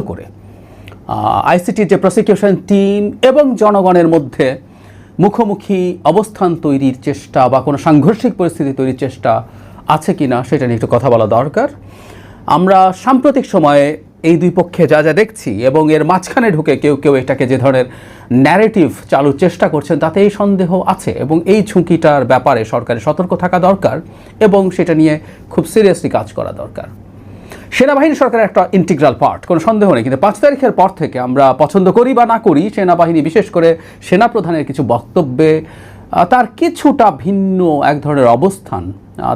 করে। আইসিটির যে prosecution team এবং জনগণের মধ্যে মুখোমুখি অবস্থান তৈরির চেষ্টা বা কোনো সাংঘর্ষিক পরিস্থিতি তৈরির চেষ্টা আছে কি না সেটা নিয়ে একটু কথা বলা দরকার। আমরা সাম্প্রতিক সময়ে এই দুই পক্ষে যা যা দেখছি এবং এর মাঝখানে ঢুকে কেউ কেউ এটাকে যে ধরনের ন্যারেটিভ চালুর চেষ্টা করছেন তাতে এই সন্দেহ আছে এবং এই ঝুঁকিটার ব্যাপারে সরকারের সতর্ক থাকা দরকার এবং সেটা নিয়ে খুব সিরিয়াসলি কাজ করা দরকার। সেনাবাহিনী সরকারের একটা ইন্টিগ্রাল পার্ট কোনো সন্দেহ নেই। কিন্তু পাঁচ তারিখের পর থেকে আমরা পছন্দ করি বা না করি, সেনাবাহিনী বিশেষ করে সেনাপ্রধানের কিছু বক্তব্যে তার কিছুটা ভিন্ন এক ধরনের অবস্থান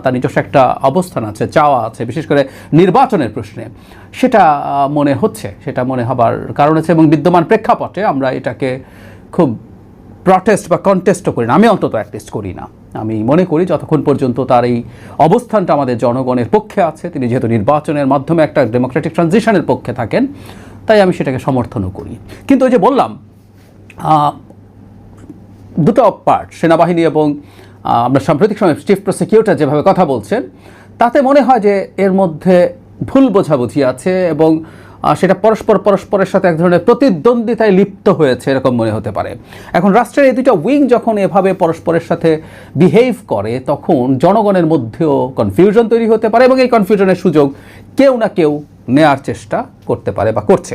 তার নিজস্ব একটা অবস্থান আছে, চাওয়া আছে, বিশেষ করে নির্বাচনের প্রশ্নে। সেটা মনে হচ্ছে, সেটা মনে হবার কারণ আছে এবং বিদ্যমান প্রেক্ষাপটে আমরা এটাকে খুব প্রটেস্ট বা কন্টেস্টও করি না। আমি অন্তত অ্যাটলিস্ট করি না। আমি মনে করি যতক্ষণ পর্যন্ত তার এই অবস্থানটা আমাদের জনগণের পক্ষে আছে, তিনি যেহেতু নির্বাচনের মাধ্যমে একটা ডেমোক্রেটিক ট্রানজিশনের পক্ষে থাকেন, তাই আমি সেটাকে সমর্থনও করি। কিন্তু ওই যে বললাম দুটো পার্ট সেনাবাহিনী এবং আমরা সাম্প্রতিক সময় চিফ প্রসিকিউটর যেভাবে কথা বলছেন, তাতে মনে হয় যে এর মধ্যে ভুল বোঝাবুঝি আছে এবং সেটা পরস্পর পরস্পরের সাথে এক ধরনের প্রতিদ্বন্দ্বিতায় লিপ্ত হয়েছে, এরকম মনে হতে পারে। এখন রাষ্ট্রের এই দুটো উইং যখন এভাবে পরস্পরের সাথে বিহেভ করে, তখন জনগণের মধ্যেও কনফিউশন তৈরি হতে পারে এবং এই কনফিউশনের সুযোগ কেউ না কেউ নেয়ার চেষ্টা করতে পারে বা করছে।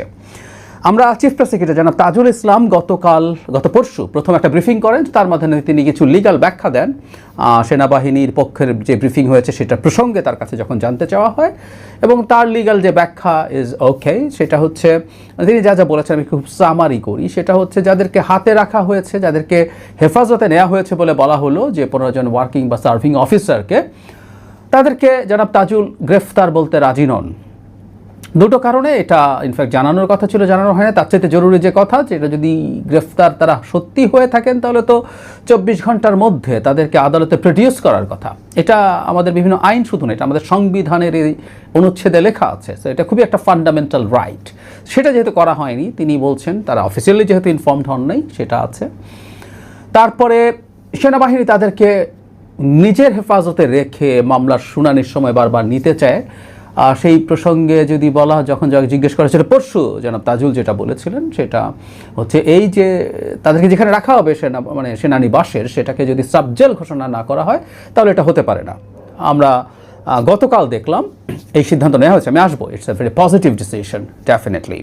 আমরা চিফ প্রসিকিউটর জানাব তাজুল ইসলাম গতকাল, গত পরশু প্রথম একটা ব্রিফিং করেন। তার মাধ্যমে তিনি কিছু লিগ্যাল ব্যাখ্যা দেন। সেনাবাহিনীর পক্ষের যে ব্রিফিং হয়েছে সেটা প্রসঙ্গে তার কাছে যখন জানতে চাওয়া হয় এবং তার লিগ্যাল যে ব্যাখ্যা ইজ ওকে সেটা হচ্ছে, তিনি যা যা বলেছেন আমি খুব সামারি করি। সেটা হচ্ছে যাদেরকে হাতে রাখা হয়েছে, যাদেরকে হেফাজতে নেওয়া হয়েছে বলে বলা হলো যে পনেরো জন ওয়ার্কিং বা সার্ভিং অফিসারকে তাদেরকে জনাব তাজুল গ্রেফতার বলতে রাজি নন। দুটো কারণে এটা ইনফ্যাক্ট জানানোর কথা ছিল, জানানো হয় না। তার চাইতে জরুরি যে কথা যেটা যদি গ্রেফতার তারা সত্যি হয়ে থাকেন, তাহলে তো চব্বিশ ঘণ্টার মধ্যে তাদেরকে আদালতে প্রডিউস করার কথা। এটা আমাদের বিভিন্ন আইন শুধু না, এটা আমাদের সংবিধানের এই অনুচ্ছেদে লেখা আছে। তো এটা খুবই একটা ফান্ডামেন্টাল রাইট সেটা যেহেতু করা হয়নি, তিনি বলছেন, তারা অফিসিয়ালি যেহেতু ইনফর্মড হন নাই, সেটা আছে। তারপরে সেনাবাহিনী তাদেরকে নিজের হেফাজতে রেখে মামলার শুনানির সময় বারবার নিতে চায়। সেই প্রসঙ্গে যদি বলা যখন জিজ্ঞেস করা ছিল পরশু? জনাব তাজুল যেটা বলেছিলেন, সেটা হচ্ছে এই যে তাদেরকে যেখানে রাখা হবে সেনা মানে সেনানিবাসের, সেটাকে যদি সাবজেল ঘোষণা না করা হয়, তাহলে এটা হতে পারে না। আমরা গতকাল দেখলাম, এই সিদ্ধান্ত নেওয়া হয়েছে। আমি আসব। It's a very positive decision definitely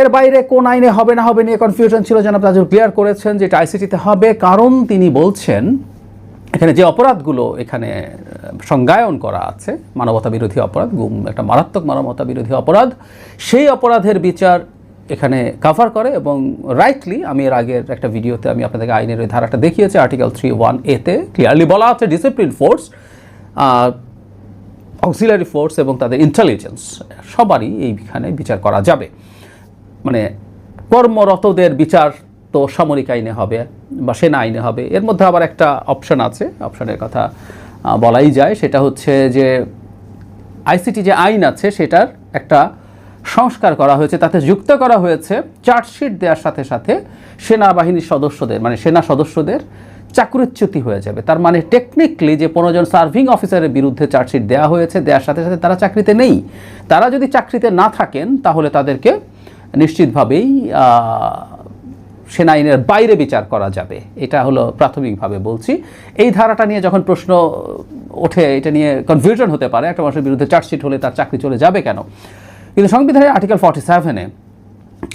এর বাইরে কোন আইনে হবে না হবে নিয়ে কনফিউশন ছিল, জনাব তাজুল ক্লিয়ার করেছেন যে এটা আইসিটিতে হবে। কারণ তিনি বলছেন এখানে যে অপরাধগুলো এখানে সংজ্ঞায়ন করা আছে মানবতা বিরোধী অপরাধ, গুম, একটা মারাত্মক মানবতা বিরোধী অপরাধ, সেই অপরাধের বিচার এখানে কাভার করে এবং রাইটলি আমি এর আগের একটা ভিডিওতে আমি আপনাদেরকে আইনের ওই ধারাটা দেখিয়েছি আর্টিকেল থ্রি ওয়ান এতে ক্লিয়ারলি বলা আছে ডিসিপ্লিন ফোর্স অক্সিলারি ফোর্স এবং তাদের ইন্টেলিজেন্স সবারই এইখানে বিচার করা যাবে। মানে কর্মরতদের বিচার তো সামরিক আইনে হবে বা সেনা আইনে হবে। এর মধ্যে আবার একটা অপশন আছে অপশনের কথা বলাই যায়। সেটা হচ্ছে যে আইসিটি যে আইন আছে, সেটার একটা সংস্কার করা হয়েছে, তাতে যুক্ত করা হয়েছে চার্জশিট দেওয়ার সাথে সাথে সেনাবাহিনীর সদস্যদের মানে সেনা সদস্যদের চাকরিচ্যুতি হয়ে যাবে। তার মানে টেকনিক্যালি যে পনেরো জন সার্ভিং অফিসারের বিরুদ্ধে চার্জশিট দেওয়া হয়েছে, দেওয়ার সাথে সাথে তারা চাকরিতে নেই। তারা যদি চাকরিতে না থাকেন, তাহলে তাদেরকে নিশ্চিতভাবেই সেনা আইনের বাইরে বিচার করা যাবে। এটা হলো প্রাথমিকভাবে বলছি। এই ধারাটা নিয়ে যখন প্রশ্ন ওঠে, এটা নিয়ে কনফিউশন হতে পারে। একটা মানুষের বিরুদ্ধে চার্জশিট হলে তার চাকরি চলে যাবে কেন? কিন্তু সংবিধানের আর্টিকেল ফর্টি সেভেনে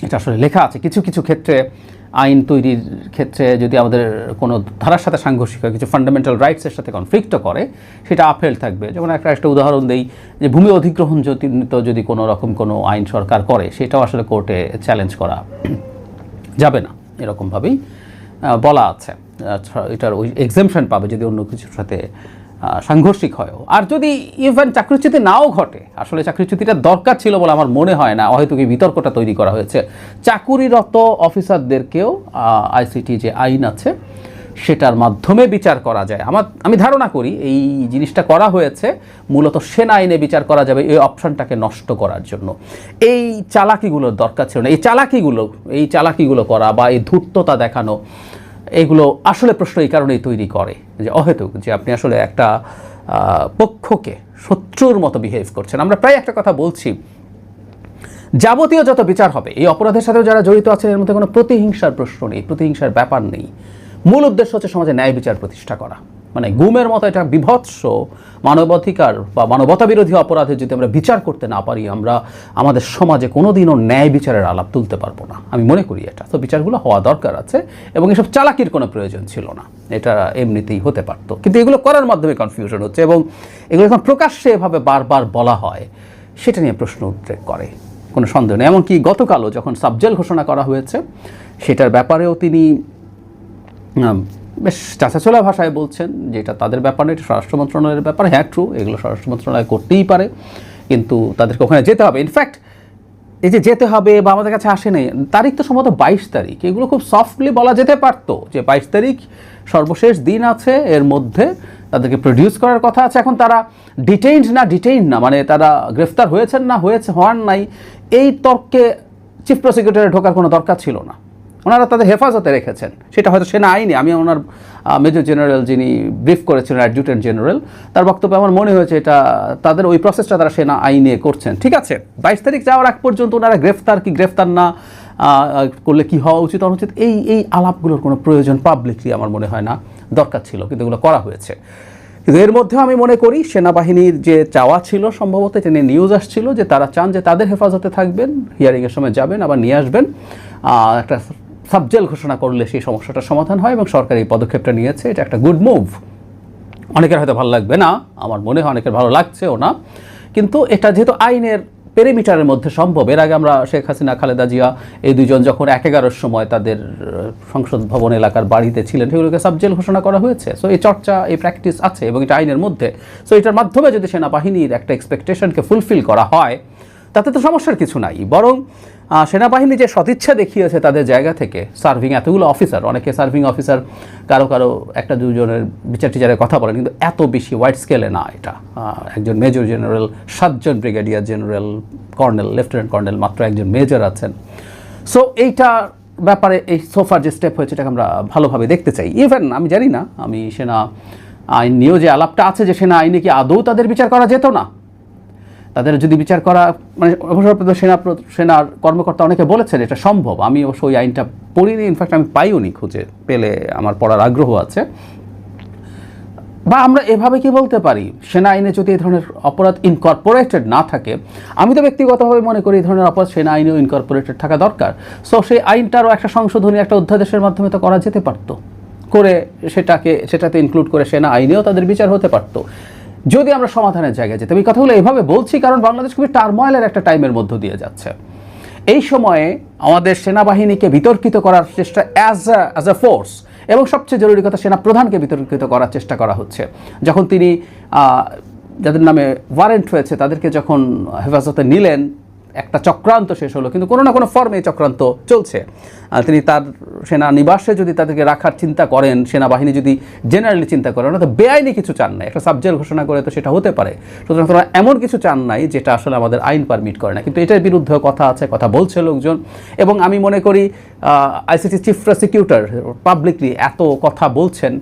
এটা আসলে লেখা আছে। কিছু কিছু ক্ষেত্রে, আইন তৈরির ক্ষেত্রে যদি আমাদের কোনো ধারার সাথে সাংঘর্ষিক হয়, কিছু ফান্ডামেন্টাল রাইটসের সাথে কনফ্লিক্টও করে, সেটা আপহেল থাকবে। যেমন একটা একটা উদাহরণ দেই যে ভূমি অধিগ্রহণ জনিত যদি কোনো রকম কোনো আইন সরকার করে, সেটাও আসলে কোর্টে চ্যালেঞ্জ করা যাবে না। এরকমভাবেই বলা আছে। এটার ওই এক্সেমশন পাবে যদি অন্য কিছুর সাথে সাংঘর্ষিক হয়। আর যদি ইভেন চাকরিচ্যুতি নাও ঘটে, আসলে চাকরিচ্যুতিটা দরকার ছিল বলে আমার মনে হয় না, হয়তো কি বিতর্কটা তৈরি করা হয়েছে। চাকুরিরত অফিসারদেরকেও আইসিটি যে আইন আছে সেটার মাধ্যমে বিচার করা যায়। আমার, আমি ধারণা করি এই জিনিসটা করা হয়েছে, মূলত সেনা আইনে বিচার করা যাবে এই অপশনটাকে নষ্ট করার জন্য। এই চালাকিগুলোর দরকার ছিল না। এই চালাকিগুলো এই চালাকিগুলো করা বা এই ধূর্ততা দেখানো, এগুলো আসলে প্রশ্ন এই কারণেই তৈরি করে যে অহেতুক যে আপনি আসলে একটা পক্ষকে শত্রুর মতো বিহেভ করছেন। আমরা প্রায় একটা কথা বলছি, যাবতীয় যত বিচার হবে, এই অপরাধের সাথেও যারা জড়িত আছেন, এর মধ্যে কোনো প্রতিহিংসার প্রশ্ন নেই, প্রতিহিংসার ব্যাপার নেই। মূল উদ্দেশ্য হচ্ছে সমাজে ন্যায় বিচার প্রতিষ্ঠা করা। মানে গুমের মতো এটা বিভৎস মানবাধিকার বা মানবতা বিরোধী অপরাধে যদি আমরা বিচার করতে না পারি, আমরা আমাদের সমাজে কোনোদিনও ন্যায় বিচারের আলাপ তুলতে পারব না। আমি মনে করি এটা। তো বিচারগুলো হওয়া দরকার আছে এবং এসব চালাকির কোনো প্রয়োজন ছিল না। এটা এমনিতেই হতে পারতো। কিন্তু এগুলো করার মাধ্যমে কনফিউশন হচ্ছে এবং এগুলো এখন প্রকাশ্যে এভাবে বারবার বলা হয়, সেটা নিয়ে প্রশ্ন উদ্রেক করে। কোনো সন্দেহ নেই। এমনকি গতকালও যখন সাবজেল ঘোষণা করা হয়েছে, সেটার ব্যাপারেও তিনি বেশ চাচাচোলা ভাষায় বলছেন যে এটা তাদের ব্যাপার না, এটা স্বরাষ্ট্র মন্ত্রণালয়ের ব্যাপার। হ্যাঁ ট্রু এগুলো স্বরাষ্ট্র মন্ত্রণালয় করতেই পারে, কিন্তু তাদেরকে ওখানে যেতে হবে। ইনফ্যাক্ট এই যে যেতে হবে বা আমাদের কাছে আসে নাই, তারিখ তো সম্ভবত বাইশ তারিখ। এগুলো খুব সফটলি বলা যেতে পারতো যে বাইশ তারিখ সর্বশেষ দিন আছে, এর মধ্যে তাদেরকে প্রডিউস করার কথা আছে। এখন তারা ডিটেইনড না ডিটেইনড না মানে তারা গ্রেফতার হয়েছেন না, হয়েছে, হওয়ার নাই, এই তর্কে চিফ প্রসিকিউটরে ঢোকার কোনো দরকার ছিল না। ওনারা তাদের হেফাজতে রেখেছেন। সেটা হয়তো সেনা আইনে, আমি ওনার মেজর জেনারেল যিনি ব্রিফ করেছিলেন, অ্যাডজুটেন্ট জেনারেল, তার বক্তব্যে আমার মনে হয়েছে এটা, তাদের ওই প্রসেসটা তারা সেনা আইনে করছেন। ঠিক আছে, বাইশ তারিখ যাওয়ার আগ পর্যন্ত ওনারা গ্রেফতার কি গ্রেফতার না করলে কি হওয়া উচিত, অনুচিত, এই এই আলাপগুলোর কোনো প্রয়োজন পাবলিকলি আমার মনে হয় না, দরকার ছিল, কিন্তু এগুলো করা হয়েছে। কিন্তু এর মধ্যেও আমি মনে করি, সেনাবাহিনীর যে চাওয়া ছিল, সম্ভবত এটা নিয়ে নিউজ আসছিল, যে তারা চান যে তাদের হেফাজতে থাকবেন হিয়ারিংয়ের সময় যাবেন, আবার নিয়ে আসবেন একটা সাবজেল ঘোষণা করলে সেই সমস্যাটার সমাধান হয় এবং সরকার এই পদক্ষেপটা নিয়েছে, এটা একটা গুড মুভ অনেকের হয়তো ভালো লাগবে না, আমার মনে হয় অনেকের ভালো লাগছেও না, কিন্তু এটা যেহেতু আইনের পেরিমিটারের মধ্যে সম্ভব, এর আগে আমরা শেখ হাসিনা, খালেদা জিয়া, এই দুজন যখন এক এগারোর সময় তাদের সংসদ ভবন এলাকার বাড়িতে ছিলেন, সেগুলোকে সাবজেল ঘোষণা করা হয়েছে। সো এই চর্চা, এই প্র্যাকটিস আছে এবং এটা আইনের মধ্যে। সো এটার মাধ্যমে যদি সেনাবাহিনীর একটা এক্সপেকটেশনকে ফুলফিল করা হয়, তাতে তো সমস্যার কিছু নাই। বরং সেনাবাহিনী যে সদিচ্ছা দেখিয়েছে তাদের জায়গা থেকে সার্ভিং এতগুলো অফিসার অনেকে সার্ভিং অফিসার কারও কারও একটা দুজনের বিচার টিচারের কথা বলেন কিন্তু এত বেশি ওয়াইড স্কেলে না এটা। একজন মেজর জেনারেল সাতজন brigadier general colonel lieutenant colonel মাত্র একজন মেজর আছেন। সো এইটা ব্যাপারে, এই সোফার যে স্টেপ হয়েছে এটাকে আমরা ভালোভাবে দেখতে চাই। ইভেন আমি জানি না, আমি সেনা আইন নিয়েও যে আলাপটা আছে যে সেনা আইনে কি আদৌ তাদের বিচার করা যেত না? তাদের যদি বিচার করা মানে অবসরপ্রাপ্ত সেনা, সেনার কর্মকর্তা অনেকে বলেছেন এটা সম্ভব। আমি অবশ্য ওই আইনটা পড়িনি ইনফ্যাক্ট আমি পাইওনি খুঁজে পেলে আমার পড়ার আগ্রহ আছে। বা আমরা এভাবে কি বলতে পারি? সেনা আইনে যদি এই ধরনের অপরাধ ইনকর্পোরেটেড না থাকে, আমি তো ব্যক্তিগতভাবে মনে করি এই ধরনের অপরাধ সেনা আইনেও ইনকর্পোরেটেড থাকা দরকার। সো সেই আইনটারও একটা সংশোধনী, একটা অধ্যাদেশের মাধ্যমে তো করা যেতে পারতো। করে সেটাকে, সেটাতে ইনক্লুড করে সেনা আইনেও তাদের বিচার হতে পারতো। যদি আমরা সমাধানের জায়গায় যেতাম। এই কথাগুলো এভাবে বলছি কারণ বাংলাদেশ খুবই টার্ময়েলের একটা টাইমের মধ্য দিয়ে যাচ্ছে। এই সময়ে আমাদের সেনাবাহিনীকে বিতর্কিত করার চেষ্টা as a as a force এবং সবচেয়ে জরুরি কথা সেনা প্রধানকে বিতর্কিত করার চেষ্টা করা হচ্ছে। যখন তিনি যাদের নামে ওয়ারেন্ট হয়েছে, তাদেরকে যখন হেফাজতে নিলেন একটা চক্রান্ত শেষ হলো, কিন্তু কোনো না কোনো ফর্মে এই চক্রান্ত চলছে। তিনি তার সেনা নিবাসে যদি তাদেরকে রাখার চিন্তা করেন, সেনাবাহিনী যদি জেনারেলি চিন্তা করেন তো বেআইনি কিছু চান নাই। একটা সাবজেক্ট ঘোষণা করে তো সেটা হতে পারে। সুতরাং তারা এমন কিছু চান নাই যেটা আসলে আমাদের আইন পারমিট করে না। কিন্তু এটার বিরুদ্ধেও কথা আছে, কথা বলছে লোকজন। এবং আমি মনে করি আইসিটি চিফ প্রসিকিউটর পাবলিকলি এত কথা বলছেন।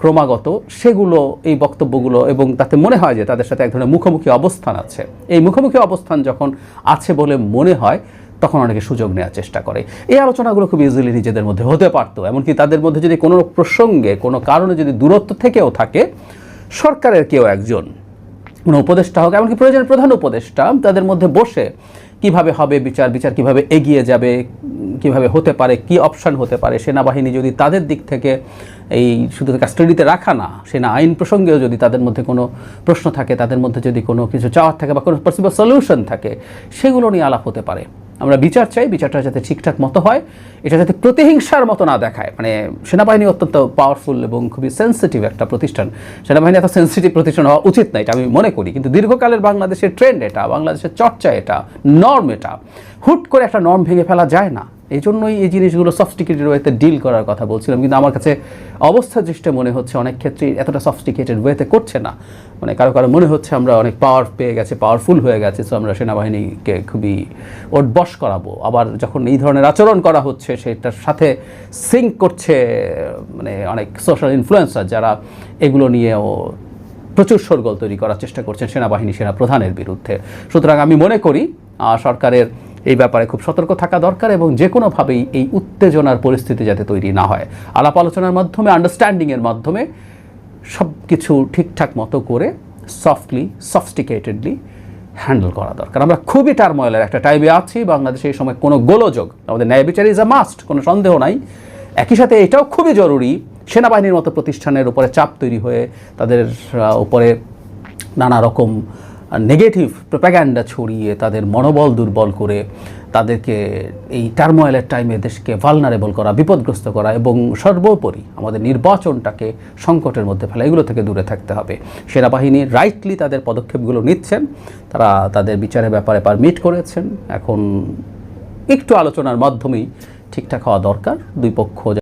ক্রমাগত সেগুলো, এই বক্তব্যগুলো এবং তাতে মনে হয় যে তাদের সাথে এক ধরনের মুখোমুখি অবস্থান আছে। এই মুখোমুখি অবস্থান যখন আছে বলে মনে হয়, তখন অনেকে সুযোগ নেওয়ার চেষ্টা করে। এই আলোচনাগুলো খুব ইজিলি নিজেদের মধ্যে হতে পারতো, এমনকি তাদের মধ্যে যদি কোনো প্রসঙ্গে, কোনো কারণে যদি দূরত্ব থেকেও থাকে, সরকারের কেউ একজন, কোনো উপদেষ্টা হোক, এমনকি প্রয়োজনের প্রধান উপদেষ্টা, তাদের মধ্যে বসে কীভাবে হবে বিচার বিচার কীভাবে এগিয়ে যাবে, কীভাবে হতে পারে, কি অপশন হতে পারে, সেনাবাহিনী যদি তাদের দিক থেকে এই শুধু কাস্টাডিতে রাখা না, সেনা আইন প্রসঙ্গেও যদি তাদের মধ্যে কোনো প্রশ্ন থাকে, তাদের মধ্যে যদি কোনো কিছু চাওয়ার থাকে বা কোনো পসিবল সলিউশন থাকে, সেগুলো নিয়ে আলাপ হতে পারে। আমরা বিচার চাই, বিচারটা যাতে ঠিকঠাক মতো হয়, এটা যাতে প্রতিহিংসার মতো না দেখায়। মানে সেনাবাহিনী অত্যন্ত পাওয়ারফুল এবং খুবই সেন্সিটিভ একটা প্রতিষ্ঠান। সেনাবাহিনী এত সেন্সিটিভ প্রতিষ্ঠান হওয়া উচিত না, এটা আমি মনে করি। কিন্তু দীর্ঘকালের বাংলাদেশের ট্রেন্ড এটা, বাংলাদেশের চর্চা এটা নর্ম এটা। হুট করে একটা নর্ম ভেঙে ফেলা যায় না। এই জন্যই এই জিনিসগুলো সফটিকেটেড ওয়েতে ডিল করার কথা বলছিলাম। কিন্তু আমার কাছে অবস্থা দৃষ্টে মনে হচ্ছে অনেক ক্ষেত্রে এতটা সফটিকেটেড ওয়েতে করছে না। মানে কারও কারও মনে হচ্ছে আমরা অনেক পাওয়ার পেয়ে গেছে পাওয়ারফুল হয়ে গেছে সো আমরা সেনাবাহিনীকে খুবই ওটবশ করাবো। আবার যখন এই ধরনের আচরণ করা হচ্ছে, সেটার সাথে সিঙ্ক করছে মানে অনেক সোশ্যাল ইনফ্লুয়েন্সার যারা এগুলো নিয়েও প্রচুর শোরগোল তৈরি করার চেষ্টা করছেন সেনাবাহিনী সেনা প্রধানের বিরুদ্ধে। সুতরাং আমি মনে করি সরকারের এই ব্যাপারে খুব সতর্ক থাকা দরকার এবং যে কোনোভাবেই এই উত্তেজনার পরিস্থিতি যাতে তৈরি না হয়। আলাপ আলোচনার মাধ্যমে আন্ডারস্ট্যান্ডিংয়ের মাধ্যমে সব কিছু ঠিকঠাক মতো করে সফটলি সফস্টিকেটেডলি হ্যান্ডেল করা দরকার। আমরা খুবই টার্ময়েলের একটা টাইমে আছি। বাংলাদেশে এই সময় কোনো গোলযোগ, আমাদের ন্যায় বিচার ইজ আ মাস্ট কোনো সন্দেহ নাই। একই সাথে এটাও খুবই জরুরি, সেনাবাহিনীর মতো প্রতিষ্ঠানের উপরে চাপ তৈরি হয়ে তাদের উপরে নানা রকম নেগেটিভ প্রোপাগ্যান্ডা ছড়িয়ে তাদের মনোবল দুর্বল করে তাদেরকে এই টার্মোয়েলের টাইমে দেশকে ভালনারেবল করা, বিপদগ্রস্ত করা এবং সর্বোপরি আমাদের নির্বাচনটাকে সংকটের মধ্যে ফেলা, এগুলো থেকে দূরে থাকতে হবে। সেনাবাহিনী রাইটলি তাদের পদক্ষেপগুলো নিচ্ছেন, তারা তাদের বিচারের ব্যাপারে পারমিট করেছেন। এখন একটু আলোচনার মাধ্যমেই ঠিকঠাক হওয়া দরকার। দুই পক্ষ